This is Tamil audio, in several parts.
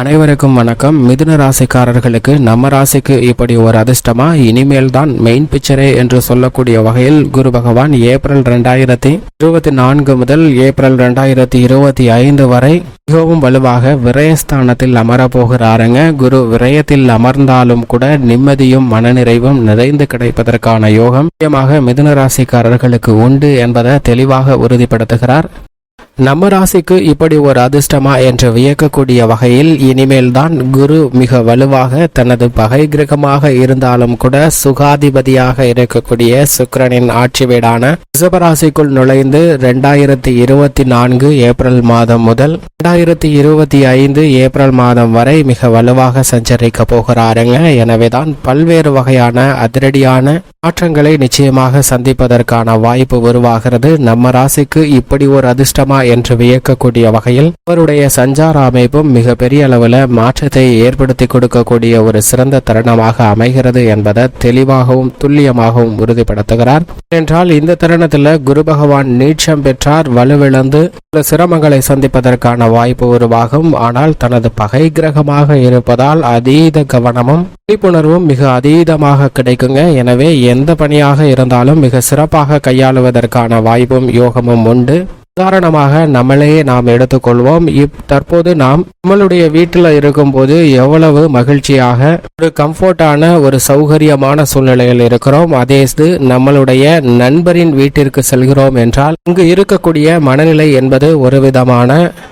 அனைவருக்கும் வணக்கம். மிதுன ராசிக்காரர்களுக்கு நம்ம ராசிக்கு இப்படி ஒரு அதிர்ஷ்டமா? இனிமேல் தான் மெயின் பிக்சரே என்று சொல்லக்கூடிய வகையில் குரு பகவான் ஏப்ரல் ரெண்டாயிரத்தி இருபத்தி நான்கு முதல் ஏப்ரல் ரெண்டாயிரத்தி இருபத்தி ஐந்து வரை மிகவும் வலுவாக விரயஸ்தானத்தில் அமரப் போகிறாருங்க குரு விரயத்தில் அமர்ந்தாலும் கூட நிம்மதியும் மனநிறைவும் நிறைந்து கிடைப்பதற்கான யோகம் முக்கியமாக மிதுன ராசிக்காரர்களுக்கு உண்டு என்பதை தெளிவாக உறுதிப்படுத்துகிறார். நம்ம ராசிக்கு இப்படி ஒரு அதிர்ஷ்டமா என்று வியக்கக்கூடிய வகையில் இனிமேல் தான் குரு மிக வலுவாக தனது பகை கிரகமாக இருந்தாலும் கூட சுகாதிபதியாக இருக்கக்கூடிய சுக்கரனின் ஆட்சி வீடான ரிஷபராசிக்குள் நுழைந்து ரெண்டாயிரத்தி இருபத்தி நான்கு ஏப்ரல் மாதம் முதல் ரெண்டாயிரத்தி இருபத்தி ஐந்து ஏப்ரல் மாதம் வரை மிக வலுவாக சஞ்சரிக்க போகிறாருங்க. எனவேதான் பல்வேறு வகையான அதிரடியான மாற்றங்களை நிச்சயமாக சந்திப்பதற்கான வாய்ப்பு உருவாகிறது. நம்ம ராசிக்கு இப்படி ஒரு அதிர்ஷ்டமா என்று வியக்கக்கூடிய வகையில் அவருடைய சஞ்சார அமைப்பும் மிக பெரிய அளவில் மாற்றத்தை ஏற்படுத்தி கொடுக்கக்கூடிய ஒரு சிறந்த தருணமாக அமைகிறது என்பதை தெளிவாகவும் துல்லியமாகவும் உறுதிப்படுத்துகிறார். என்றால் இந்த தருணத்தில் குரு பகவான் நீட்சம் பெற்றார் வலுவிழந்து சில சிரமங்களை சந்திப்பதற்கான வாய்ப்பு உருவாகும். ஆனால் தனது பகை கிரகமாக இருப்பதால் அதீத கவனமும் விழிப்புணர்வும் மிக அதீதமாக கிடைக்குங்க. எனவே எந்த பணியாக இருந்தாலும் மிக சிறப்பாக கையாளுவதற்கான வாய்ப்பும் யோகமும் உண்டு. உதாரணமாக நம்மளையே நாம் எடுத்துக்கொள்வோம். இப் தற்போது நாம் நம்மளுடைய வீட்டில் இருக்கும்போது எவ்வளவு மகிழ்ச்சியாக ஒரு கம்ஃபர்டான ஒரு சௌகரியமான சூழ்நிலையில் இருக்கிறோம். அதே இது நம்மளுடைய நண்பரின் வீட்டிற்கு செல்கிறோம் என்றால் அங்கு இருக்கக்கூடிய மனநிலை என்பது ஒரு விதமான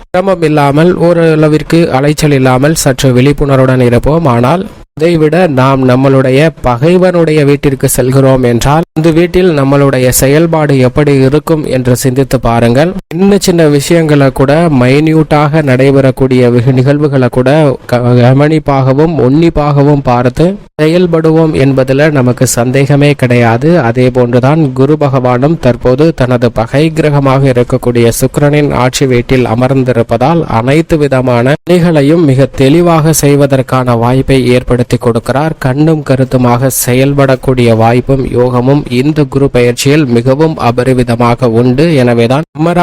சிரமம் இல்லாமல் ஓரளவிற்கு அலைச்சல் இல்லாமல் சற்று விழிப்புணர்வுடன் இருப்போம். ஆனால் அதைவிட நாம் நம்மளுடைய பகைவனுடைய வீட்டிற்கு செல்கிறோம் என்றால் இந்த வீட்டில் நம்மளுடைய செயல்பாடு எப்படி இருக்கும் என்று சிந்தித்து பாருங்கள். சின்ன சின்ன விஷயங்களை கூட மைன்யூட்டாக நடைபெறக்கூடிய நிகழ்வுகளை கூட கவனிப்பாகவும் உன்னிப்பாகவும் பார்த்து செயல்படுவோம் என்பதில் நமக்கு சந்தேகமே கிடையாது. அதே போன்றுதான் குரு பகவானும் தற்போது தனது பகை கிரகமாக இருக்கக்கூடிய சுக்கிரனின் ஆட்சி வீட்டில் அமர்ந்திருப்பதால் அனைத்து விதமான பணிகளையும் மிக தெளிவாக செய்வதற்கான வாய்ப்பை ஏற்படுத்தி கொடுக்கிறார். கண்ணும் கருத்துமாக செயல்படக்கூடிய வாய்ப்பும் யோகமும் இந்த குரு பயிற்சியில் மிகவும் அபரிவிதமாக உண்டு. எனவேதான் நம்ம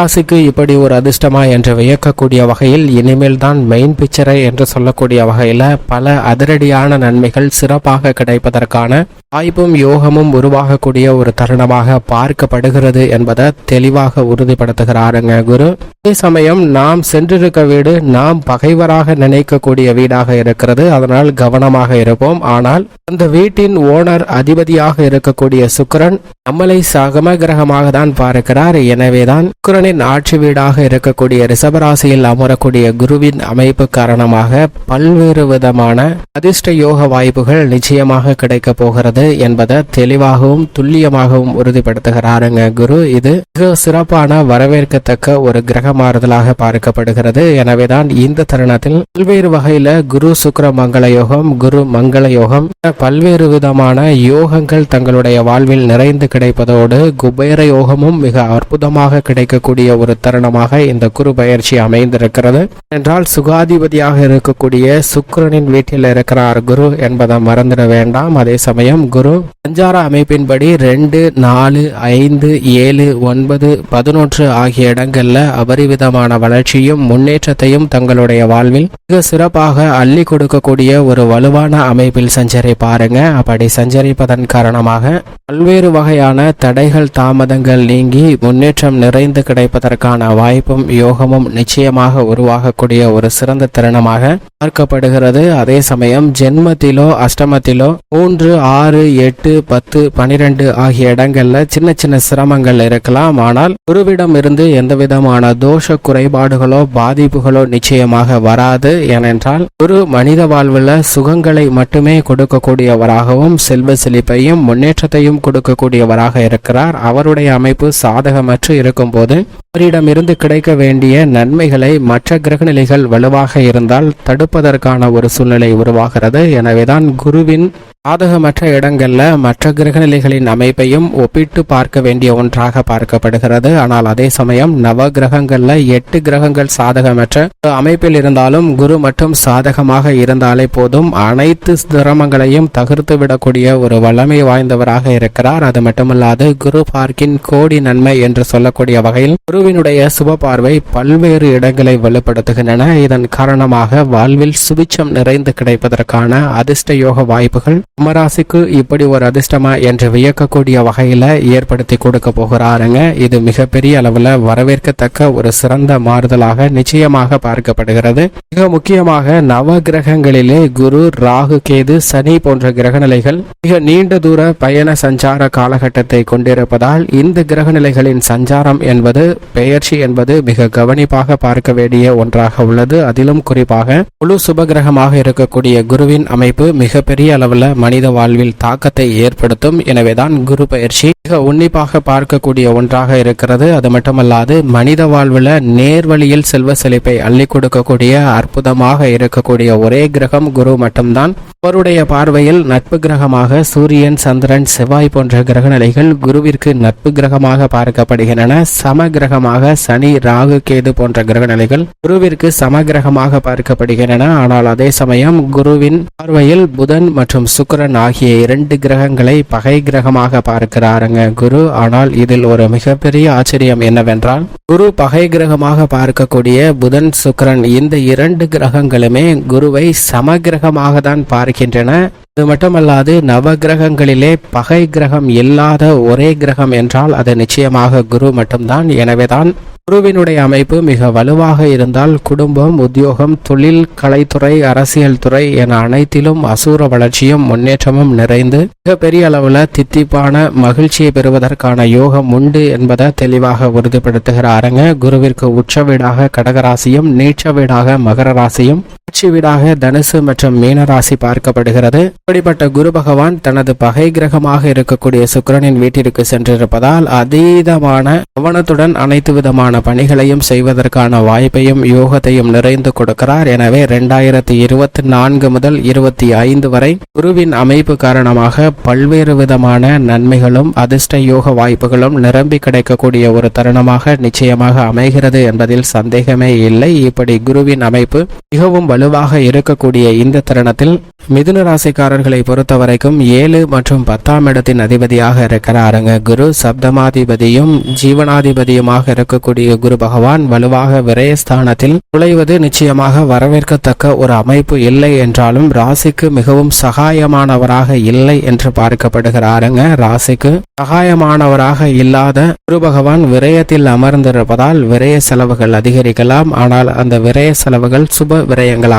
இப்படி ஒரு அதிர்ஷ்டமா என்று வியக்கக்கூடிய வகையில் இனிமேல் தான் மெயின் பிக்சரை என்று சொல்லக்கூடிய வகையில பல அதிரடியான நன்மைகள் சிறப்பாக கிடைப்பதற்கான வாய்ப்பும் யோகமும் உருவாகக்கூடிய ஒரு தருணமாக பார்க்கப்படுகிறது என்பதை தெளிவாக உறுதிப்படுத்துகிறாருங்க குரு. அதே சமயம் நாம் சென்றிருக்க வீடு நாம் பகைவராக நினைக்கக்கூடிய வீடாக இருக்கிறது. அதனால் கவனமாக இருப்போம். ஆனால் அந்த வீட்டின் ஓனர் அதிபதியாக இருக்கக்கூடிய சுக்கிரன் நம்மளை சகம கிரகமாக தான் பார்க்கிறார். எனவேதான் சுக்கிரனின் ஆட்சி வீடாக இருக்கக்கூடிய ரிஷபராசியில் அமரக்கூடிய குருவின் அமைப்பு காரணமாக பல்வேறு விதமான அதிர்ஷ்ட யோக வாய்ப்புகள் நிச்சயமாக கிடைக்க போகிறது. என்பதை தெளிவாகவும் துல்லியமாகவும் உறுதிப்படுத்துகிறாருங்க குரு. இது மிக சிறப்பான வரவேற்கத்தக்க ஒரு கிரக மாறுதலாக பார்க்கப்படுகிறது. எனவேதான் இந்த தருணத்தில் பல்வேறு வகையில குரு சுக்கர மங்கள யோகம் குரு மங்கள யோகம் பல்வேறு விதமான யோகங்கள் தங்களுடைய வாழ்வில் நிறைந்து கிடைப்பதோடு குபேர யோகமும் மிக அற்புதமாக கிடைக்கக்கூடிய ஒரு தருணமாக இந்த குரு பயிற்சி அமைந்திருக்கிறது. என்றால் சுகாதிபதியாக இருக்கக்கூடிய சுக்கரனின் வீட்டில் இருக்கிறார் குரு என்பதை மறந்துட வேண்டாம். அதே சமயம் குரு. சஞ்சார அமைப்பின்படி ரெண்டு நாலு ஐந்து ஏழு ஒன்பது பதினொன்று ஆகிய இடங்கள்ல அபரிவிதமான வளர்ச்சியும் முன்னேற்றத்தையும் தங்களுடைய வாழ்வில் மிக சிறப்பாக அள்ளி கொடுக்கக்கூடிய ஒரு வலுவான அமைப்பில் சஞ்சரிப்பாருங்க அப்படி சஞ்சரிப்பதன் காரணமாக பல்வேறு வகையான தடைகள் தாமதங்கள் நீங்கி முன்னேற்றம் நிறைந்து கிடைப்பதற்கான வாய்ப்பும் யோகமும் நிச்சயமாக உருவாகக்கூடிய ஒரு சிறந்த தருணமாக பார்க்கப்படுகிறது. அதே சமயம் ஜென்மத்திலோ அஷ்டமத்திலோ மூன்று ஆறு எட்டு பத்து பனிரெண்டு ஆகிய இடங்கள்ல சின்ன சின்ன சிரமங்கள் இருக்கலாம். ஆனால் குருவிடம் இருந்து எந்த விதமான தோஷ குறைபாடுகளோ பாதிப்புகளோ நிச்சயமாக வராது. ஏனென்றால் குரு மனித வாழ்வில் சுகங்களை மட்டுமே கொடுக்கக்கூடியவராகவும் செல்வ செழிப்பையும் முன்னேற்றத்தையும் கொடுக்கக்கூடியவராக இருக்கிறார். அவருடைய அமைப்பு சாதகமற்று இருக்கும்போது அவரிடமிருந்து கிடைக்க வேண்டிய நன்மைகளை மற்ற கிரகநிலைகள் வலுவாக இருந்தால் தடுப்பதற்கான ஒரு சூழ்நிலை உருவாகிறது. எனவேதான் குருவின் சாதகமற்ற இடங்களில் மற்ற கிரகநிலைகளின் அமைப்பையும் ஒப்பிட்டு பார்க்க வேண்டிய ஒன்றாக பார்க்கப்படுகிறது. ஆனால் அதே சமயம் நவ கிரகங்களில் எட்டு கிரகங்கள் சாதகமற்ற ஒரு அமைப்பில் இருந்தாலும் குரு மட்டும் சாதகமாக இருந்தாலே போதும். அனைத்து சிரமங்களையும் தகர்த்து விடக்கூடிய ஒரு வல்லமை வாய்ந்தவராக இருக்கிறார். அது மட்டுமல்லாது குரு பார்க்கின் கோடி நன்மை என்று சொல்லக்கூடிய வகையில் குருவினுடைய சுப பார்வை பல்வேறு இடங்களை வலுப்படுத்துகின்றன. இதன் காரணமாக வாழ்வில் சுபிச்சம் நிறைந்து கிடைப்பதற்கான அதிர்ஷ்ட யோக வாய்ப்புகள் கும்பராசிக்கு இப்படி ஒரு அதிர்ஷ்டமா என்று வியக்கக்கூடிய வகையில ஏற்படுத்தி கொடுக்க போகிறாருங்க. இது மிகப்பெரிய அளவுல வரவேற்கத்தக்க ஒரு சிறந்த மாறுதலாக நிச்சயமாக பார்க்கப்படுகிறது. மிக முக்கியமாக நவ கிரகங்களிலே குரு ராகு கேது சனி போன்ற கிரகநிலைகள் மிக நீண்ட தூர பயண சஞ்சார காலகட்டத்தை கொண்டிருப்பதால் இந்த கிரகநிலைகளின் சஞ்சாரம் என்பது பெயர்ச்சி என்பது மிக கவனிப்பாக பார்க்க வேண்டிய ஒன்றாக உள்ளது. அதிலும் குறிப்பாக முழு சுபகிரகமாக இருக்கக்கூடிய குருவின் அமைப்பு மிகப்பெரிய அளவுல மனித வாழ்வில் தாக்கத்தை ஏற்படுத்தும். எனவேதான் குரு பயிற்சி மிக உன்னிப்பாக பார்க்கக்கூடிய ஒன்றாக இருக்கிறது. அது மட்டுமல்லாது மனித வாழ்வுல நேர்வழியில் செல்வ செழிப்பை அள்ளி கொடுக்கக்கூடிய அற்புதமாக இருக்கக்கூடிய ஒரே கிரகம் குரு மட்டும்தான். அவருடைய பார்வையில் நட்பு கிரகமாக சூரியன் சந்திரன் செவ்வாய் போன்ற கிரகநிலைகள் குருவிற்கு நட்பு கிரகமாக பார்க்கப்படுகின்றன. சம கிரகமாக சனி ராகு கேது போன்ற கிரகநிலைகள் குருவிற்கு சம கிரகமாக பார்க்கப்படுகின்றன. ஆனால் அதே சமயம் குருவின் பார்வையில் புதன் மற்றும் சுக்கிரன் ஆகிய இரண்டு கிரகங்களை பகை கிரகமாக பார்க்கிறாருங்க குரு. ஆனால் இதில் ஒரு மிகப்பெரிய ஆச்சரியம் என்னவென்றால் குரு பகை கிரகமாக பார்க்கக்கூடிய புதன் சுக்கிரன் இந்த இரண்டு கிரகங்களுமே குருவை சம கிரகமாக தான் இருக்கின்றன அது மட்டுமல்லாது நவ கிரகங்களிலே பகை கிரகம் இல்லாத ஒரே கிரகம் என்றால் அது நிச்சயமாக குரு மட்டும்தான். எனவேதான் குருவினுடைய அமைப்பு மிக வலுவாக இருந்தால் குடும்பம் உத்தியோகம் தொழில் கலைத்துறை அரசியல் துறை என அனைத்திலும் அசூர வளர்ச்சியும் முன்னேற்றமும் நிறைந்து மிக பெரிய அளவுல தித்திப்பான மகிழ்ச்சியை பெறுவதற்கான யோகம் உண்டு என்பதை தெளிவாக உறுதிப்படுத்துகிறாருங்க. குருவிற்கு உச்ச வீடாக கடகராசியும் நீச்ச வீடாக மகர ராசியும் ஆட்சி வீடாக தனுசு மற்றும் மீனராசி பார்க்கப்படுகிறது. இப்படிப்பட்ட குரு பகவான் தனது பகை கிரகமாக இருக்கக்கூடிய சுக்கரனின் வீட்டிற்கு சென்றிருப்பதால் அதீதமான கவனத்துடன் அனைத்து விதமான பணிகளையும் செய்வதற்கான வாய்ப்பையும் யோகத்தையும் நிறைந்து கொடுக்கிறார். எனவே இரண்டாயிரத்தி இருபத்தி நான்கு முதல் இருபத்தி ஐந்து வரை குருவின் அமைப்பு காரணமாக பல்வேறு விதமான நன்மைகளும் அதிர்ஷ்ட யோக வாய்ப்புகளும் நிரம்பி கிடைக்கக்கூடிய ஒரு தருணமாக நிச்சயமாக அமைகிறது என்பதில் சந்தேகமே இல்லை. இப்படி குருவின் அமைப்பு மிகவும் வலு வலுவாக இருக்கக்கூடிய இந்த தருணத்தில் மிதுன ராசிக்காரர்களை பொறுத்த வரைக்கும் ஏழு மற்றும் பத்தாம் இடத்தின் அதிபதியாக இருக்கிறாருங்க குரு சப்தமாதிபதியும் ஜீவனாதிபதியுமாக இருக்கக்கூடிய குரு பகவான் வலுவாக விரயஸ்தானத்தில் நுழைவது நிச்சயமாக வரவேற்கத்தக்க ஒரு அமைப்பு இல்லை என்றாலும் ராசிக்கு மிகவும் சகாயமானவராக இல்லை என்று பார்க்கப்படுகிறாருங்க ராசிக்கு சகாயமானவராக இல்லாத குரு பகவான் விரயத்தில் அமர்ந்திருப்பதால் விரய செலவுகள் அதிகரிக்கலாம். ஆனால் அந்த விரய செலவுகள் சுப விரயங்களாகவோ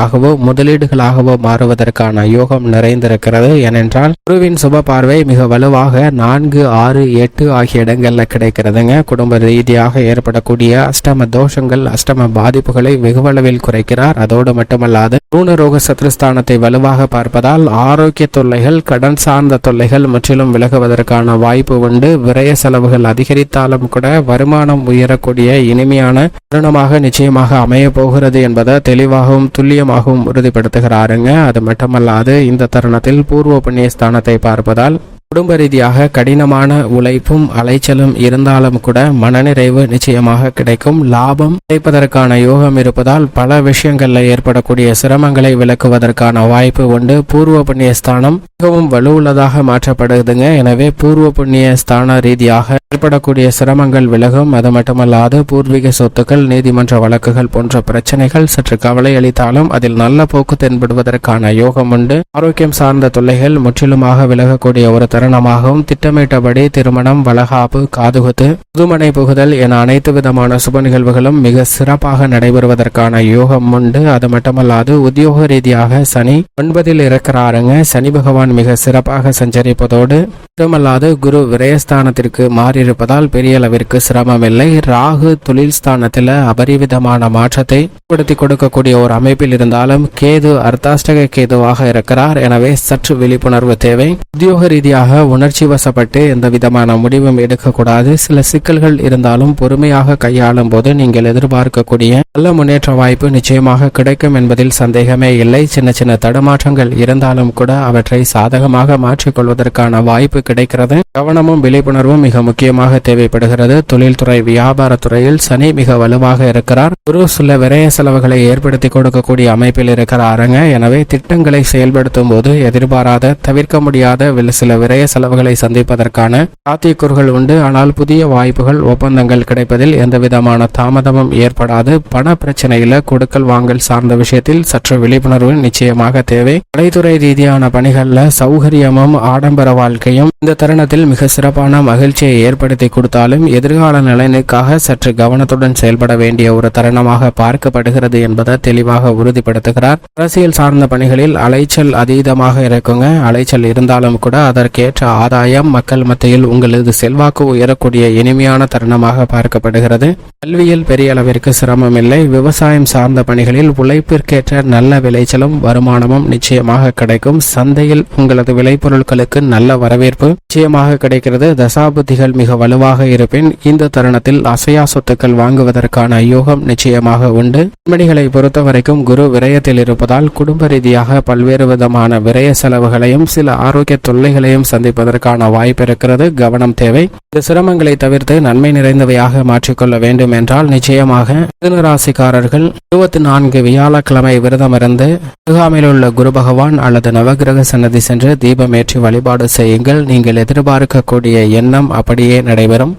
முதலீடுகளாகவோ மாறுவதற்கான யோகம் நிறைந்திருக்கிறது. ஏனென்றால் குருவின் சுப பார்வை மிக வலுவாக நான்கு ஆறு எட்டு ஆகிய இடங்கள்ல கிடைக்கிறதுங்க. குடும்ப ரீதியாக ஏற்படக்கூடிய அஷ்டம தோஷங்கள் அஷ்டம பாதிப்புகளை வெகுவளவில் குறைக்கிறார். அதோடு மட்டுமல்லாது ரூணரோக சத்ருஸ்தானத்தை வலுவாக பார்ப்பதால் ஆரோக்கிய தொல்லைகள் கடன் சார்ந்த தொல்லைகள் முற்றிலும் விலகுவதற்கான வாய்ப்பு உண்டு. விரய செலவுகள் அதிகரித்தாலும் கூட வருமானம் உயரக்கூடிய இனிமையான தருணமாக நிச்சயமாக அமைய போகிறது என்பதை தெளிவாகவும் துல்லியமாகவும் உறுதிப்படுத்துகிறாருங்க. அது மட்டுமல்லாது இந்த தருணத்தில் பூர்வ புண்ணிய ஸ்தானத்தை பார்ப்பதால் குடும்ப ரீதியாக கடினமான உழைப்பும் அலைச்சலும் இருந்தாலும் கூட மனநிறைவு நிச்சயமாக கிடைக்கும். லாபம் கிடைப்பதற்கான யோகம் இருப்பதால் பல விஷயங்கள்ல ஏற்படக்கூடிய சிரமங்களை விளக்குவதற்கான வாய்ப்பு உண்டு. பூர்வ புண்ணிய ஸ்தானம் மிகவும் வலுவுள்ளதாக மாற்றப்படுதுங்க. எனவே பூர்வ புண்ணிய ஸ்தான ரீதியாக ஏற்படக்கூடிய சிரமங்கள் விலகும். அது மட்டுமல்லாது பூர்வீக சொத்துக்கள் நீதிமன்ற வழக்குகள் போன்ற பிரச்சனைகள் சற்று கவலை அளித்தாலும் அதில் நல்ல போக்கு தென்படுவதற்கான யோகம் உண்டு. ஆரோக்கியம் சார்ந்த தொல்லைகள் முற்றிலுமாக விலகக்கூடிய ஒரு தருணமாகவும் திட்டமிட்டபடி திருமணம் வளகாப்பு காதுகுத்து புதுமனை புகுதல் என அனைத்து விதமான சுப நிகழ்வுகளும் மிக சிறப்பாக நடைபெறுவதற்கான யோகம் உண்டு. அது மட்டுமல்லாது உத்தியோக ரீதியாக சனி ஒன்பதில் இருக்கிறாருங்க. சனி பகவான் மிக சிறப்பாக சஞ்சரிப்பதோடு மட்டுமல்லாது குரு விரயஸ்தானத்திற்கு மாறியிருப்பதால் பெரிய அளவிற்கு சிரமம் இல்லை ராகு தொழில் ஸ்தானத்தில் அபரிவிதமான மாற்றத்தை ஏற்படுத்தி கொடுக்கக்கூடிய ஒரு அமைப்பில் இருந்தாலும் கேது அர்த்தாஷ்டக கேதுவாக இருக்கிறார். எனவே சற்று விழிப்புணர்வு தேவை. உத்தியோக ரீதியாக உடனடியாக உணர்ச்சி வசப்பட்டு எந்த விதமான முடிவும் எடுக்கக்கூடாது. சில சிக்கல்கள் இருந்தாலும் பொறுமையாக கையாளும் போது நீங்கள் எதிர்பார்க்கக்கூடிய நல்ல முன்னேற்ற வாய்ப்பு நிச்சயமாக கிடைக்கும் என்பதில் சந்தேகமே இல்லை. சின்ன சின்ன தடுமாற்றங்கள் இருந்தாலும் கூட அவற்றை சாதகமாக மாற்றிக்கொள்வதற்கான வாய்ப்பு கிடைக்கிறது. கவனமும் விழிப்புணர்வும் மிக முக்கியமாக தேவைப்படுகிறது. தொழில்துறை வியாபாரத்துறையில் சனி மிக வலுவாக இருக்கிறார். குரு சில விரய செலவுகளை ஏற்படுத்தி கொடுக்கக்கூடிய அமைப்பில் இருக்கிறாருங்க எனவே திட்டங்களை செயல்படுத்தும் போது எதிர்பாராத தவிர்க்க முடியாத சில விரை நிறைய செலவுகளை சந்திப்பதற்கான சாத்தியக்கூறுகள் உண்டு. ஆனால் புதிய வாய்ப்புகள் ஒப்பந்தங்கள் கிடைப்பதில் எந்த விதமான தாமதமும் ஏற்படாது. பண பிரச்சனையில கொடுக்கல் வாங்கல் சார்ந்த விஷயத்தில் சற்று விழிப்புணர்வு நிச்சயமாக தேவை. கலைத்துறை ரீதியான பணிகள்ல சௌகரியமும் ஆடம்பர வாழ்க்கையும் இந்த தருணத்தில் மிக சிறப்பான மகிழ்ச்சியை ஏற்படுத்தி கொடுத்தாலும் எதிர்கால நலனுக்காக சற்று கவனத்துடன் செயல்பட வேண்டிய ஒரு தருணமாக பார்க்கப்படுகிறது என்பதை தெளிவாக உறுதிப்படுத்துகிறார். அரசியல் சார்ந்த பணிகளில் அலைச்சல் அதீதமாக இருக்குங்க. அலைச்சல் இருந்தாலும் கூட ஏற்ற ஆதாயம் மக்கள் மத்தியில் உங்களது செல்வாக்கு உயரக்கூடிய இனிமையான தருணமாக பார்க்கப்படுகிறது. கல்வியில் பெரிய அளவிற்கு சிரமம் இல்லை விவசாயம் சார்ந்த பணிகளில் உழைப்பிற்கேற்ற நல்ல விளைச்சலும் வருமானமும் நிச்சயமாக கிடைக்கும். சந்தையில் உங்களது விளைபொருட்களுக்கு நல்ல வரவேற்பு நிச்சயமாக கிடைக்கிறது. தசாபுத்திகள் மிக வலுவாக இருப்பின் இந்த தருணத்தில் அசையா சொத்துக்கள் வாங்குவதற்கான யோகம் நிச்சயமாக உண்டு. பெண்மணிகளை பொறுத்தவரைக்கும் குரு விரயத்தில் இருப்பதால் குடும்ப ரீதியாக பல்வேறு விதமான விரய செலவுகளையும் சில ஆரோக்கிய தொல்லைகளையும் சந்திப்பதற்கான வாய்ப்பு இருக்கிறது. கவனம் தேவை. இந்த சிரமங்களை தவிர்த்து நன்மை நிறைந்தவையாக மாற்றிக்கொள்ள வேண்டும் என்றால் நிச்சயமாக மிதனராசிக்காரர்கள் இருபத்தி நான்கு வியாழக்கிழமை விரதமிருந்து முகாமில் உள்ள குரு பகவான் அல்லது நவகிரக சன்னதி சென்று தீபமேற்றி வழிபாடு செய்யுங்கள். நீங்கள் எதிர்பார்க்கக்கூடிய எண்ணம் அப்படியே நடைபெறும்.